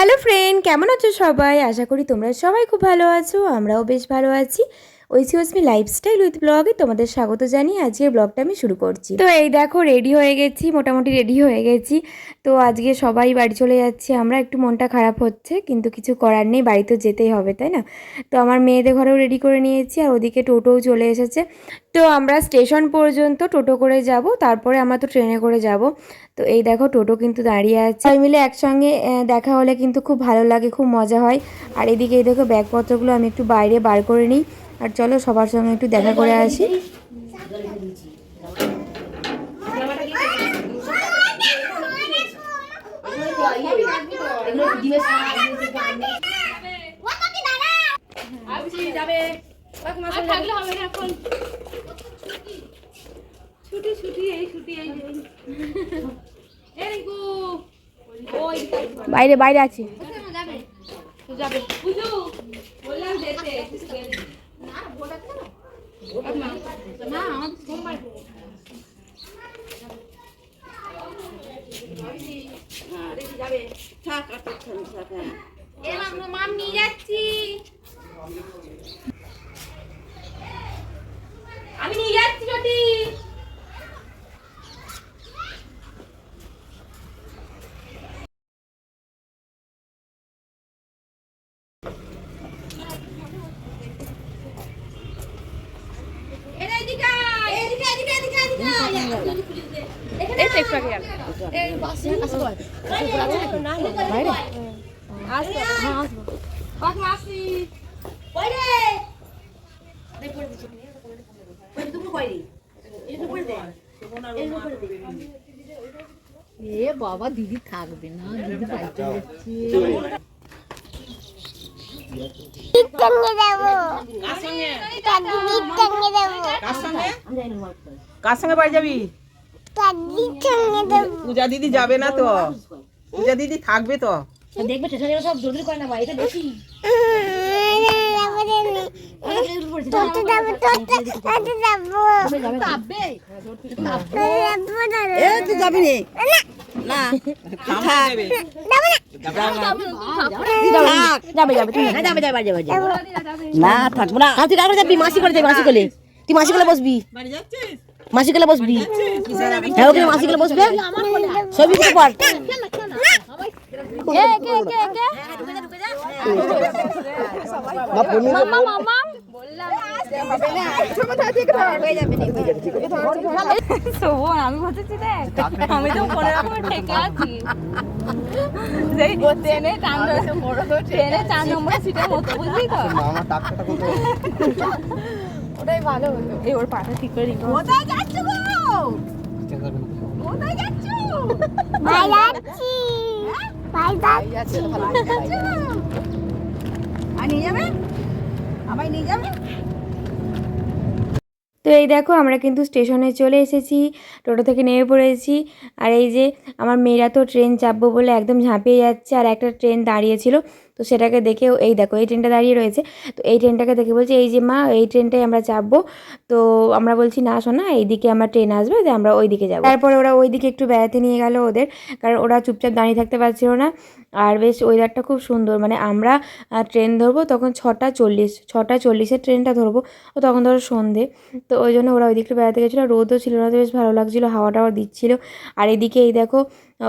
Hello friend কেমন আছো সবাই? আশা করি তোমরা সবাই খুব ভালো আছো, আমরাও বেশ ভালো আছি। ঐসি ওসমি লাইফস্টাইল উইথ ব্লগে তোমাদের স্বাগত জানিয়ে আজকের ব্লগটা আমি শুরু করছি। তো এই দেখো রেডি হয়ে গেছি, মোটামুটি রেডি হয়ে গেছি। তো আজকে সবাই বাড়ি চলে যাচ্ছি, আমরা একটু মনটা খারাপ হচ্ছে, কিন্তু কিছু করার নেই, বাড়ি তো যেতেই হবে, তাই না? তো আমার মেয়েদের ঘরেও রেডি করে নিয়েছি, আর ওদিকে টোটোও চলে এসেছে। তো আমরা স্টেশন পর্যন্ত টোটো করে যাব, তারপরে আমরা তো ট্রেনে করে যাব। তো এই দেখো টোটো কিন্তু দাঁড়িয়ে আছে। সবাই মিলে একসঙ্গে দেখা হলে কিন্তু খুব ভালো লাগে, খুব মজা হয়। আর এদিকে এই দেখো ব্যাগপত্রগুলো আমি একটু বাইরে বার করে নিই। আর চলো সবার সঙ্গে একটু দেখা করে আসি। ছুটি ছুটি এই ছুটি এই বাইরে বাইরে আছি। যাবে তো যাবে বুঝু বললাম যেতে না ভোট আছে না না আমাদের সোমবার এলাম মাম নিয়ে যাচ্ছি আমি নিয়ে যাচ্ছি চটি এদিকে আয়, এদিকে এদিকে এদিকে এদিকে আয়। এখানে এ বাবা দিদি থাকবে না দিদি বাড়িতে যাচ্ছে। কার সঙ্গে? বাড়ি যাবি? পূজা দিদি যাবে না তো। পূজা দিদি থাকবে তো। দেখবে সব দৌড়ি করে না বাড়িতে বেশি তুই যাবি না। থাক যাবে যাবে তুমি যাবে যাবে যাবে যাবে না থাকব না। তুই কাগজ যাবি মাসি করে যাবি মাসি করে। তুই মাসি করে বসবি। মাসি করে বসবি। হ্যাঁ মাসি করে বসবে? ছবি তুলে পড়। শোভন আমি বলতেছি দেখ আমি তো কোনো রকম ঠেকে আছি। সেই ট্রেনে চার ট্রেনে চার নম্বর সিটের মতো বুঝলি তো? ওটাই ভালো হতো এই ওর পাটা ঠিক করে রিকো কোথায় যাচ্ছ গো? কোথায় যাচ্ছ। আর নিয়ে যাবে? আমায় নিয়ে যাবে? তো এই দেখো আমরা কিন্তু স্টেশনে চলে এসেছি, টোটো থেকে নেমে পড়েছি। আর এই যে আমার মেয়েরা তো ট্রেন চাপবো বলে একদম ঝাঁপিয়ে যাচ্ছে, আর একটা ট্রেন দাঁড়িয়েছিল। তো সেটাকে দেখেও, এই দেখো, এই ট্রেনটা দাঁড়িয়ে রয়েছে। তো এই ট্রেনটাকে দেখে বলছে, এই যে মা, এই ট্রেনটাই আমরা চাপবো। তো আমরা বলছি, না শোনা এইদিকে আমার ট্রেন আসবে, যে আমরা ওই দিকে যাব। তারপরে ওরা ওই দিকে একটু বেড়াতে নিয়ে গেল ওদের, কারণ ওরা চুপচাপ দাঁড়িয়ে থাকতে পারছিল না। আর বেশ ওয়েদারটা খুব সুন্দর মানে আমরা ট্রেন ধরবো, তখন ছটা চল্লিশ, ছটা চল্লিশে ট্রেনটা ধরবো, তো তখন ধরো সন্ধে। তো ওই জন্য ওরা ওই দিকটা বেড়াতে গেছিল, রোদও ছিল না, তো বেশ ভালো লাগছিল হাওয়া টাওয়া দিচ্ছিল। আর এদিকে এই দেখো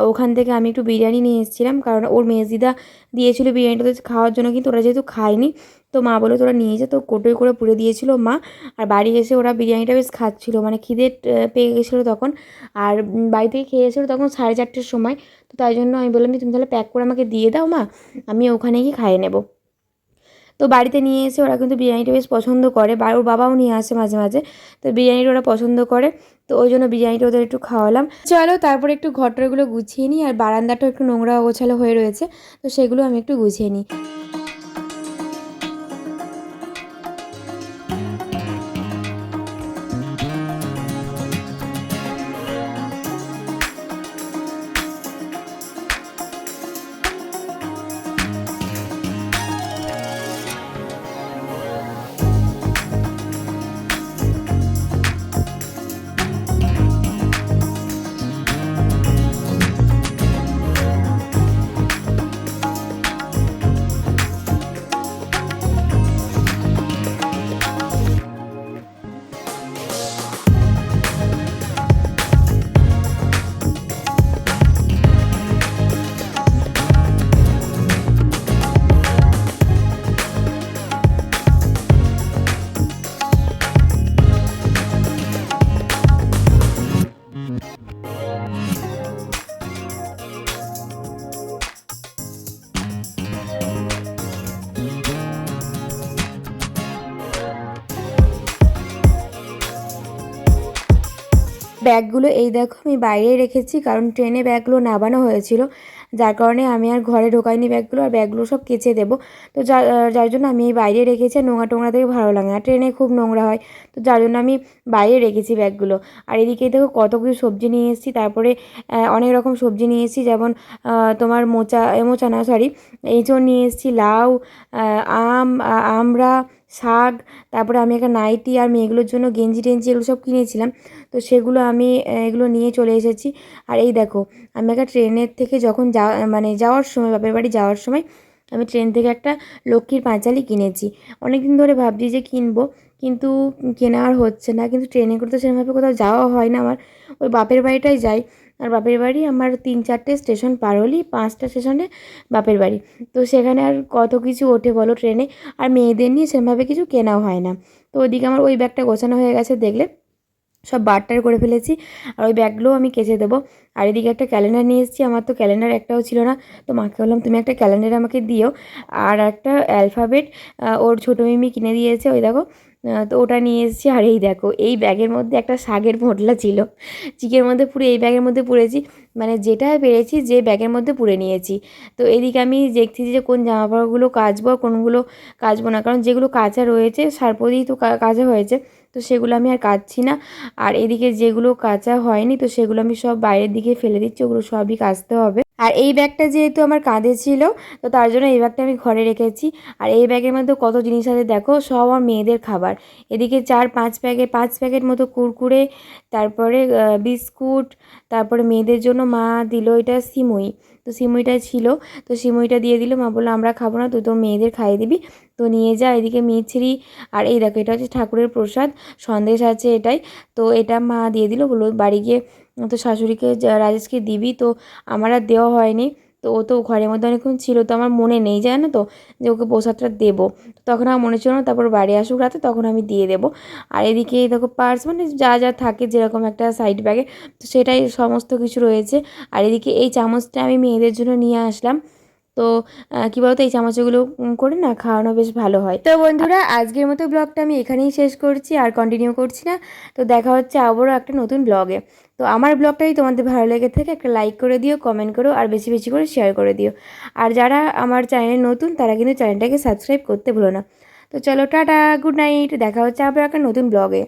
ওখান থেকে আমি একটু বিরিয়ানি নিয়ে এসেছিলাম। কারণ ওর মেজদিদা দিয়েছিল বিরিয়ানিটা তো খাওয়ার জন্য, কিন্তু ওরা যেহেতু খায়নি, তো মা বলে তোরা নিয়ে যা। তো কোটোই করে পুড়ে দিয়েছিল মা। আর বাড়ি এসে ওরা বিরিয়ানিটা বেশ খাচ্ছিলো মানে খিদে পেয়ে গেছিল তখন। আর বাড়ি থেকে খেয়ে এসেছিল তখন সাড়ে চারটের সময়। তো তাই জন্য আমি বললাম যে, তুমি তাহলে প্যাক করে আমাকে দিয়ে দাও মা আমি ওখানে গিয়ে খাইয়ে নেব। তো বাড়িতে নিয়ে এসে ওরা কিন্তু বিরিয়ানিটা বেশ পছন্দ করে। বা, ওর বাবাও নিয়ে আসে মাঝে মাঝে। তো বিরিয়ানিটা ওরা পছন্দ করে। তো ওই জন্য বিরিয়ানিটা ওদের একটু খাওয়ালাম। চলো তারপরে একটু ঘটরগুলো গুছিয়ে নিই। আর বারান্দাটাও একটু নোংরা গোছালো হয়ে রয়েছে। তো সেগুলো আমি একটু গুছিয়ে নিই। ব্যাগগুলো, এই দেখো আমি বাইরে রেখেছি, কারণ ট্রেনে ব্যাগগুলো নামানো হয়েছিল। যার কারণে আমি আর ঘরে ঢোকাইনি ব্যাগগুলো, আর ব্যাগগুলো সব কেচে দেবো। তো যার জন্য আমি এই বাইরে রেখেছি নোংরা টোংরা থেকে ভালো লাগে না। ট্রেনে খুব নোংরা হয়, তো যার জন্য আমি বাইরে রেখেছি ব্যাগগুলো। আর এদিকে দেখো কত কিছু সবজি নিয়ে এসেছি, তারপরে অনেক রকম সবজি নিয়ে এসেছি, যেমন তোমার মোচা মোচা না সরি এঁচড় নিয়ে এসেছি, লাউ আম আ- শাক, তারপরে আমি একটা নাইটি আর মেয়েগুলোর জন্য গেঞ্জি টেঞ্জি এগুলো সব কিনেছিলাম। তো সেগুলো আমি, এগুলো নিয়ে চলে এসেছি। আর এই দেখো, আমি একটা ট্রেনের থেকে যখন যা মানে যাওয়ার সময়, বাপের বাড়ি যাওয়ার সময় আমি ট্রেন থেকে একটা লক্ষ্মীর পাঁচালি কিনেছি। অনেক দিন ধরে ভাবছি যে কিনবো, কিন্তু কেনা আর হচ্ছে না। কিন্তু ট্রেনে করে তো সেরকমভাবে কোথাও যাওয়া হয় না আমার। ওই বাপের বাড়িটাই যাই। আর বাপের বাড়ি আমার তিন চারটে স্টেশন পার হলেই পাঁচটা স্টেশনে বাপের বাড়ি। তো সেখানে আর কত কিছু ওঠে বলো ট্রেনে। আর মেয়েদের নিয়ে সেরকমভাবে কিছু কেনাও হয় না। তো ওইদিকে আমার ওই ব্যাগটা গোছানো হয়ে গেছে, দেখলে? সব বারটার করে ফেলেছি। আর ওই ব্যাগগুলোও আমি কেচে দেবো। আর এদিকে একটা ক্যালেন্ডার নিয়ে এসেছি। আমার তো ক্যালেন্ডার একটাও ছিল না। তো মাকে বললাম, তুমি একটা ক্যালেন্ডার আমাকে দিও। আর একটা অ্যালফাবেট ওর ছোটো মিমি কিনে দিয়েছে। ওই দেখো তো ওটা নিয়ে এসেছি। আর এই দেখো, এই ব্যাগের মধ্যে একটা শাগের পোটলা ছিল। চিকের মধ্যে পুরো, এই ব্যাগের মধ্যে পুরেছি। মানে যেটা পেরেছি, যে ব্যাগের মধ্যে পুরে নিয়েছি। তো এদিকে আমি দেখছি যে কোন জামা কাপড়গুলো কাচবো কোনগুলো কাচবো না। কারণ যেগুলো কাচা রয়েছে সারপদিই তো কাচা হয়েছে। তো সেগুলো আমি আর কাচছি না। আর এদিকে যেগুলো কাঁচা হয়নি, তো সেগুলো আমি সব বাইরের দিকে ফেলে দিচ্ছি। ওগুলো সবই কাচতে হবে। আর এই ব্যাগটা যেহেতু আমার কাঁধে ছিল, তো তার জন্য এই ব্যাগটা আমি ঘরে রেখেছি। আর এই ব্যাগের মধ্যে কত জিনিস আছে দেখো, সব আমার মেয়েদের খাবার। এদিকে চার পাঁচ প্যাকেট পাঁচ প্যাকেট মতো কুরকুরে, তারপরে বিস্কুট, তারপরে মেয়েদের জন্য মা দিল এটা সিমুই। তো সিমুইটা ছিল, তো সিমুইটা দিয়ে দিল, মা বলল, আমরা খাব না, তুই তোর মেয়েদের খাইয়ে দিবি। তো নিয়ে যা, এদিকে মিছরি আর এই দেখো, এটা হচ্ছে ঠাকুরের প্রসাদ, সন্দেশ আছে এটাই। তো এটা মা দিয়ে দিল, বলল, বাড়ি গিয়ে তো শাশুড়িকে রাজেশকে দিবি, তো আমার আর দেওয়া হয়নি। তো ও তো ঘরের মধ্যে অনেকক্ষণ ছিল, তো আমার মনে নেই, জানো তো, যে ওকে প্রসাদটা দেবো। তখন আমার মনে ছিল না, তারপর বাড়ি আসুক রাতে, তখন আমি দিয়ে দেবো। আর এদিকে দেখো পার্স মানে যা যা থাকে যেরকম একটা সাইড ব্যাগে তো সেটাই সমস্ত কিছু রয়েছে। আর এদিকে এই চামচটা আমি মেয়েদের জন্য নিয়ে আসলাম। তো কী বলতো, এই চামচগুলো করে না খাওয়ানো বেশ ভালো হয়। তো বন্ধুরা, আজকের মতো ব্লগটা আমি এখানেই শেষ করছি, আর কন্টিনিউ করছি না। তো দেখা হচ্ছে আবারও একটা নতুন ব্লগে। তো আমার ব্লগটাই তোমাদের ভালো লেগে থাকে, একটা লাইক করে দিও কমেন্ট করো, আর বেশি বেশি করে শেয়ার করে দিও। আর যারা আমার চ্যানেলে নতুন, তারা কিন্তু চ্যানেলটাকে সাবস্ক্রাইব করতে ভুলো না। তো চলো, টাটা গুড নাইট দেখা হচ্ছে আবার একটা নতুন ব্লগে।